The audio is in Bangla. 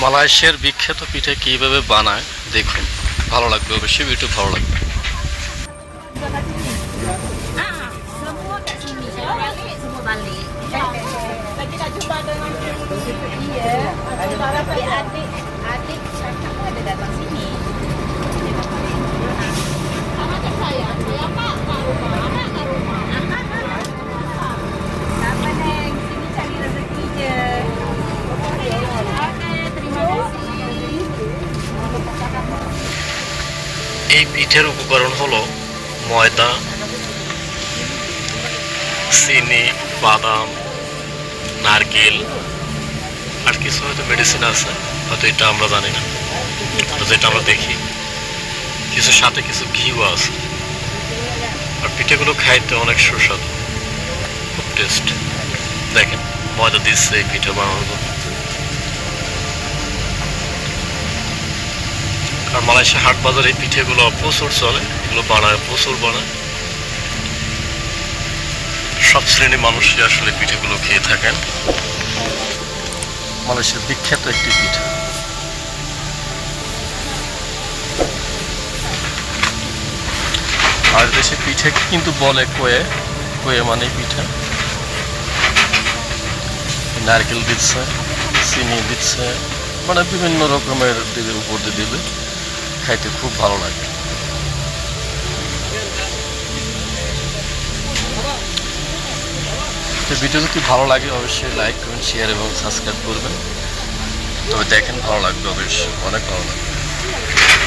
মালয়েশিয়ার বিখ্যাত পিঠে কীভাবে বানায় দেখুন ভালো লাগবে অবশ্যই ইউটিউব ভালো লাগবে আচ্ছা বাবা পাই আছে এই পিঠের উপকরণ হলো ময়দা, চিনি, বাদাম, নারকেল, আর কিছু হয়তো মেডিসিন আছে, হয়তো এটা আমরা জানি না যেটা আমরা দেখি। কিছু সাথে কিছু ঘিও আছে। আর পিঠেগুলো খাইতে অনেক সুস্বাদু, খুব টেস্ট দেখেন, ময়দা দিচ্ছে, এই পিঠে বানানোর আর মালয়েশিয়া হাট বাজারে এই পিঠেগুলো প্রচুর চলে, এগুলো বানায়, প্রচুর বানায়। সব শ্রেণির মানুষই আসলে পিঠেগুলো খেয়ে থাকেন। মালয়েশিয়ার বিখ্যাত একটি পিঠা। আর দেশে পিঠে কিন্তু বলে কোয়ে কোয়ে মানে পিঠা। নারকেল দিচ্ছে, চিনি দিচ্ছে মানে বিভিন্ন রকমের দিদের উপর দিয়ে দিবে। খাইতে খুব ভালো লাগে। তো ভিডিও যদি ভালো লাগে, অবশ্যই লাইক করুন শেয়ার এবং সাবস্ক্রাইব করবেন। তবে দেখেন ভালো লাগবে অবশ্যই। অনেক ভালো লাগবে।